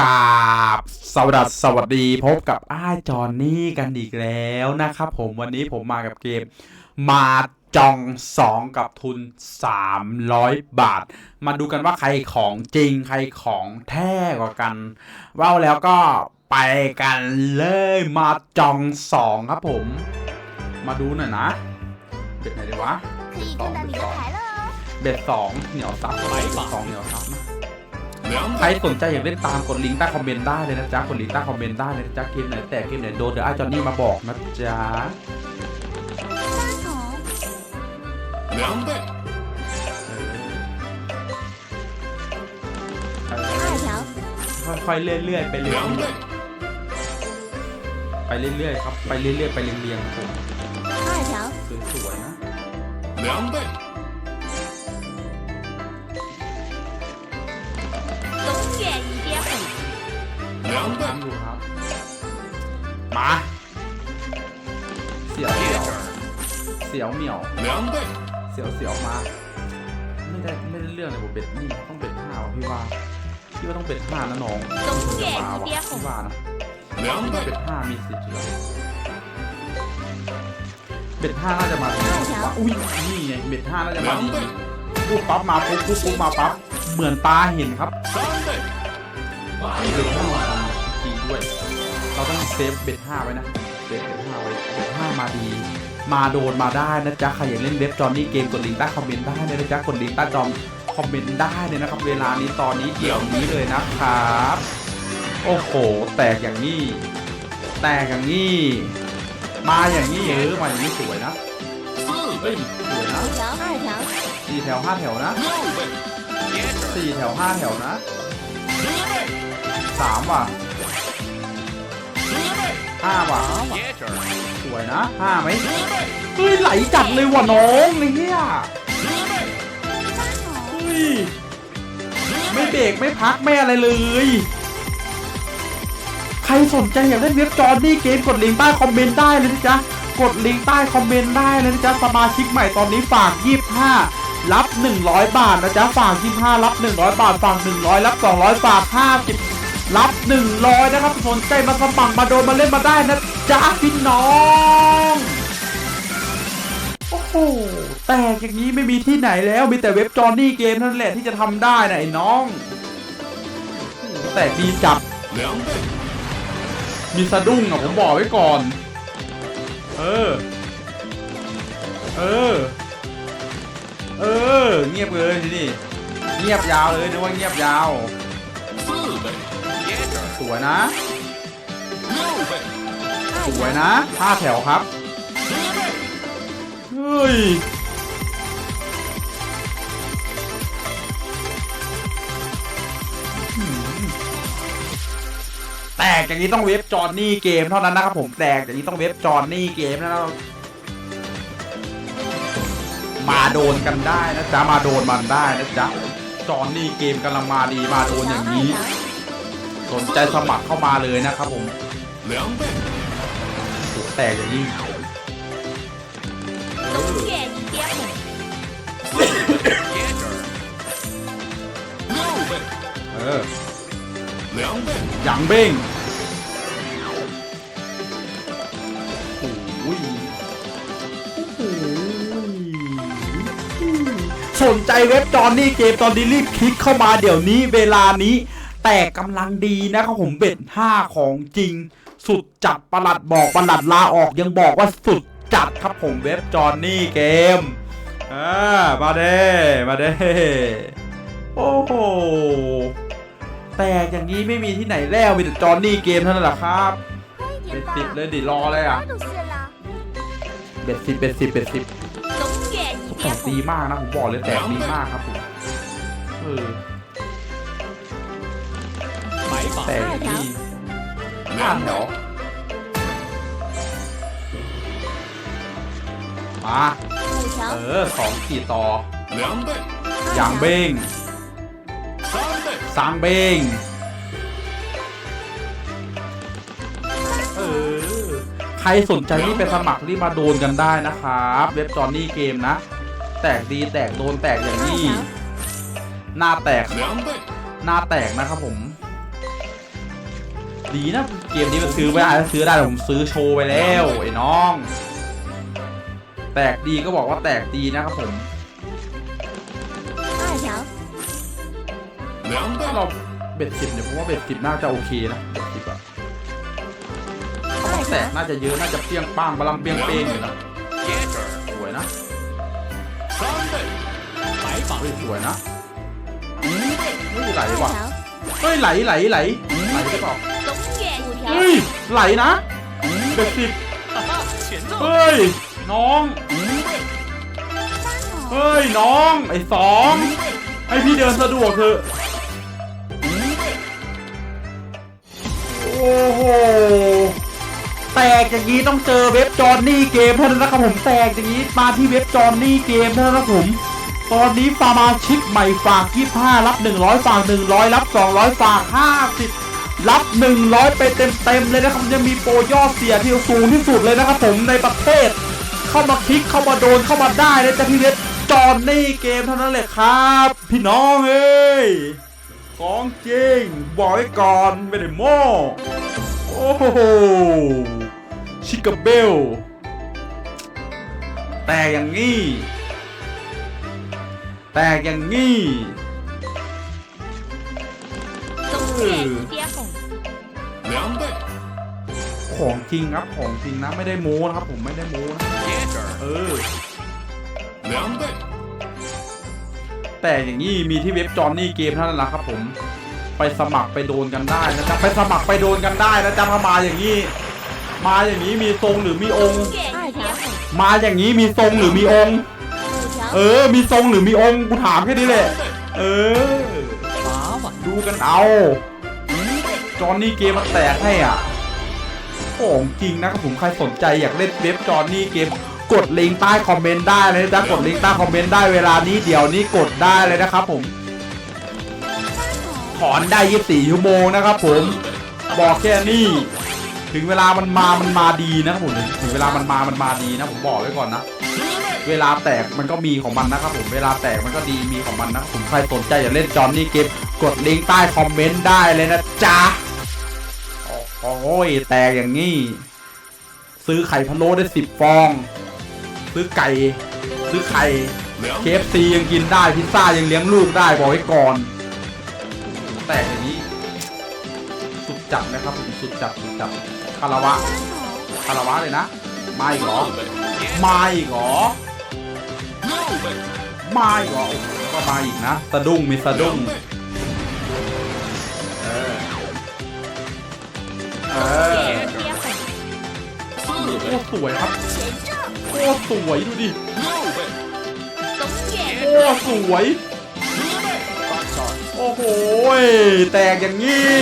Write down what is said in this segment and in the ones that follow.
กาบสวัสดีสวัสดีพบกับอ้าจอนนี่กันอีกแล้วนะครับผมวันนี้ผมมากับเกม มาจอง 2 กับทุน 300 บาท มาดูกันว่าใครของจริงใครของแท้กว่ากันว่าแล้วก็ไปกันเลยมาจอง 2 ครับผม มาดูหน่อยนะ เบ็ดไหนดีวะเบ็ดสองเบ็ดสองเหนียวซับไหมสองเหนียวซับ ใคร 倍， สนใจอยากเล่นตามกดลิงก์ใต้คอมเมนต์ได้เลยนะจ๊ะ กดลิงก์ใต้คอมเมนต์ได้เลยนะจ๊ะ เกมไหนแตกเกมไหนโดนเดี๋ยวไอ้จอนนี่มาบอกนะจ๊ะ 八筒，两倍， เออ 二条， ค่อยๆเรื่อยๆไปเรื่อย 两倍， ๆไปเรื่อยๆครับ ไปเรื่อยๆไปเรียงๆครับผม 二条， สวยๆนะ 两倍， 两倍 ตาม，ดูครับ มา เสียวเสียวเสียวเหมียว 两倍， เสียวเสียวมา ไม่ได้ไม่ได้เรื่องเลยผมเบ็ดนี่ต้องเบ็ดห้าวะพี่ว่าพี่ว่าต้องเบ็ดห้านะน้อง 东 จะ 远 มา 一 วะ 点 พี่ 红， ว่านะ 两 เบ็ 倍， ดห้ามีสิทธิ์อยู่แล้วเบ็ดห้าน่าจะมาดีกว่าอุ้ยนี่ไงเบ็ดห้าน่าจะมาดีปุ๊บปั๊บมาปุ๊บปุ๊บปุ๊บมาปั๊บเหมือนตาเห็นครับ 三倍， นี่เบ็ดห้ามาดี ด้วย เราต้องเซฟเบ็ดห้าไว้นะเบ็ดห้าไว้เบ็ดห้ามาดี มาโดนมาได้นะจ๊ะใครอยากเล่นเว็บจอนนี่เกมกดลิงก์ใต้คอมเมนต์ได้เลยนะจ๊ะกดลิงก์ใต้จอมคอมเมนต์ได้เนี่ยนะครับ เวลานี้ตอนนี้เดี๋ยวนี้เลยนะครับ โอ้โห แตกอย่างนี้ แตกอย่างนี้ มาอย่างนี้เออมาอย่างนี้สวยนะเฮ้ยสวยนะสี่แถวห้าแถวนะสี่แถวห้าแถวนะสามว่ะ ห้าว่ะสวยนะห้าไหมเฮ้ยไหลจัดเลยว่ะน้องเนี่ยเฮ้ยไม่เบรกไม่พักไม่อะไรเลย ใครสนใจอยากเล่นเว็บจอนี่เกมกดลิงก์ใต้คอมเมนต์ได้เลยนะจ๊ะกดลิงก์ใต้คอมเมนต์ได้เลยนะจ๊ะสมาชิกใหม่ตอนนี้ฝาก 25 รับ 100 บาทนะจ๊ะฝาก 25 รับ 100 บาทฝาก 100 รับ 200 ฝาก 50 รับ 100 นะครับสนใจมาสมัครมาโดนมาเล่นมาได้นะจ้าพี่น้อง โอ้โหแต่อย่างนี้ไม่มีที่ไหนแล้วมีแต่เว็บจอนนี่เกมนั่นแหละที่จะทำได้นะไอ้น้อง แต่ดีจับ มีสะดุ้งอะผมบอกไว้ก่อน เออ เออ เออ เงียบเลยทีนี่ เงียบยาวเลยนึกว่าเงียบยาว สวยนะ สวยนะห้าแถวครับ เฮ้ยแตกอย่างนี้ต้องเว็บจอนนี่เกมเท่านั้นนะครับผมแตกอย่างนี้ต้องเว็บจอนนี่เกมนะครับมาโดนกันได้นะจ๊ะมาโดนมันได้นะจ๊ะจอนนี่เกมกำลังมาดีมาโดนอย่างนี้ สนใจสมัครเข้ามาเลยนะครับผมแต่อย่างนี้เออย่างเบ้งสนใจเว็บตอนนี้เกมตอนนี้รีบคลิกเข้ามาเดี๋ยวนี้เวลานี้ แต่กำลังดีนะครับผมเบ็ดห้าของจริง สุดจัดประหลัดบอกประหลัดลาออกยังบอกว่าสุดจัดครับผมเว็บจอนนี่เกมอ่ามาเด้มาเด้โอ้โหแต่อย่างนี้ไม่มีที่ไหนแล้วมีแต่จอนนี่เกมเท่านั้นแหละครับเบ็ดสิบเลยดิรอเลยอะเบ็ดสิบเบ็ดสิบเบ็ดสิบแตกดีมากนะผมบอกเลยแตกดีมากครับผมเออ แต 法， กอย่างนี้ห้า 两 แถว 倍， มา 五 เอ 条， อสองขีดต่อ 两倍， อย่างเบ้ง 三倍， สร้างเบ้งเออใครสนใจนี่ไปสมัครรีบมาโดนกันได้นะครับ เว็บจอห์นนี่เกมนะ แตกดีแตกโดนแตกอย่างนี้ หน้าแตก 两倍， หน้าแตกนะครับผม ดีนะ เกมนี้มันซื้อไม่ได้ถ้าซื้อได้ผมซื้อโชว์ไปแล้วไอ้น้อง แตกดีก็บอกว่าแตกดีนะครับผมเหลือาเราเบ็ดสิบเนี่ยผมว่าเบ็ดสิบน่าจะโอเคนะเบ็ดสิบอะแตกน่าจะเยอะน่าจะเปี้ยงป้างบาลังเปี้ยงเปงอยู่นะสวยนะสวยนะไม่ไหลว่ะเฮ้ยไหลไหลไหลไหลก็ตอก เฮ้ยไหลนะเด็กสิเฮ้ยน้องเฮ้ยน้องไอ้สองให้พี่เดินสะดวกเถอะโอ้โหแตกอย่างนี้ต้องเจอเว็บจอนนี่เกมเท่านั้นนะครับผมแตกอย่างนี้มาที่เว็บจอนนี่เกมเท่านั้นครับผมตอนนี้ฟาร์มาชิปใหม่ฝาก 25 รับ 100 ฝาก 100 รับ 200 ฝาก 50 รับ 100 ไปเต็มๆเลยนะครับจะมีโปรยอดเสียที่สูงที่สุดเลยนะครับผมในประเทศ เข้ามาคลิกเข้ามาโดนเข้ามาได้นะจ๊ะที่เว็บจอนนี่เกมเท่านั้นแหละครับ พี่น้องเอ้ยของจริงบอกไว้ก่อนไม่ได้โม้โอ้โหชิคาเบล แต่อย่างนี้แต่อย่างนี้ามด้วยของจริงครับของจริงนะไม่ได้มูนะครับผมไม่ได้มูนะเออแต่อย่างนี้มีที่เว็บจอนนี่เกมเท่านั้นแหละครับผมไปสมัครไปโดนกันได้นะจ๊ะไปสมัครไปโดนกันได้นะจ๊ะถ้มาอย่างนี้ มาอย่างนี้มีทรงหรือมีองค์ มาอย่างนี้มีทรงหรือมีองค์ เออ มีทรงหรือมีองค์กูถามแค่นี้แหละเออดูกันเอา จอห์นนี่เกมมาแตกให้อะของจริงนะครับผมใครสนใจอยากเล่นเว็บจอห์นนี่เกมกดลิงก์ใต้คอมเมนต์ได้เลยนะจ๊ะกดลิงก์ใต้คอมเมนต์ได้เวลานี้เดี๋ยวนี้กดได้เลยนะครับผมถอนได้24ชั่วโมงนะครับผมบอกแค่นี้ถึงเวลามันมามันมาดีนะครับผมถึงเวลามันมามันมาดีนะผมบอกไว้ก่อนนะ，เวลาแตกมันก็มีของมันนะครับผมเวลาแตกมันก็ดีมีของมันนะผมใครสนใจอยากเล่นจอห์นนี่เกมกดลิงก์ใต้คอมเมนต์ได้เลยนะจ๊ะ โอ้ยแตกอย่างนี้ ซื้อไข่พะโล้ได้สิบฟอง ซื้อไก่ ซื้อไข่เคฟซียังกินได้พิซซ่ายังเลี้ยงลูกได้บอกไว้ก่อน แตกอย่างนี้ สุดจับนะครับผมสุดจับสุดจับคาราวะคาราวะเลยนะมาอีกเหรอมาอีกเหรอมาอีกเหรอก็มาอีกนะสะดุ้งมีสะดุ้ง เออโคตสวยครับโคตสวยดูดิโคตสวยโอ้โหแตกอย่างนี้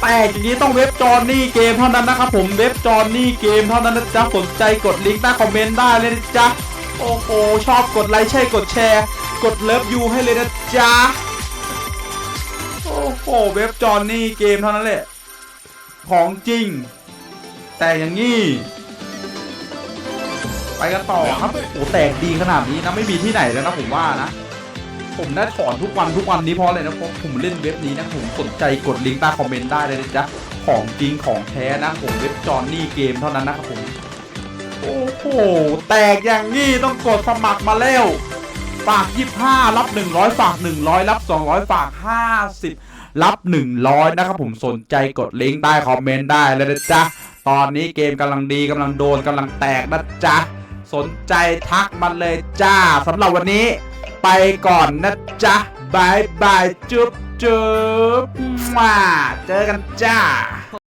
แตกอย่างนี้ต้องเว็บจอนนี่เกมเท่านั้นนะครับผมเว็บจอนนี่เกมเท่านั้นนะจ๊ะสนใจกดลิงก์ใต้คอมเมนต์ได้เลยนะจ๊ะโอ้โหชอบกดไลค์ใช่กดแชร์ กดเลิฟยูให้เลยนะจ๊ะ โอ้โหเว็บจอห์นนี่เกมเท่านั้นแหละ ของจริง แต่อย่างนี้ ไปกันต่อครับโอ้แตกดีขนาดนี้นะไม่มีที่ไหนแล้วนะผมว่านะ ผมได้ถอนทุกวันทุกวันนี้เพราะอะไรนะเพราะผมเล่นเว็บนี้นะผมสนใจกดลิงก์ใต้คอมเมนต์ได้เลยนะจ๊ะของจริงของแท้นะผมเว็บจอห์นนี่เกมเท่านั้นนะครับผมโอ้โหแตกอย่างนี้ต้องกดสมัครมาแล้วฝาก 25 รับ 100 ฝาก 100 รับ 200 ฝาก 50 รับ 100 นะครับผมสนใจกดลิงก์ใต้คอมเมนต์ได้เลยนะจ๊ะ ตอนนี้เกมกำลังดีกำลังโดนกำลังแตกนะจ๊ะ สนใจทักมาเลยจ้าสำหรับวันนี้ ไปก่อนนะจ๊ะบายบายจุ๊บจุ๊บมาเจอกันจ้า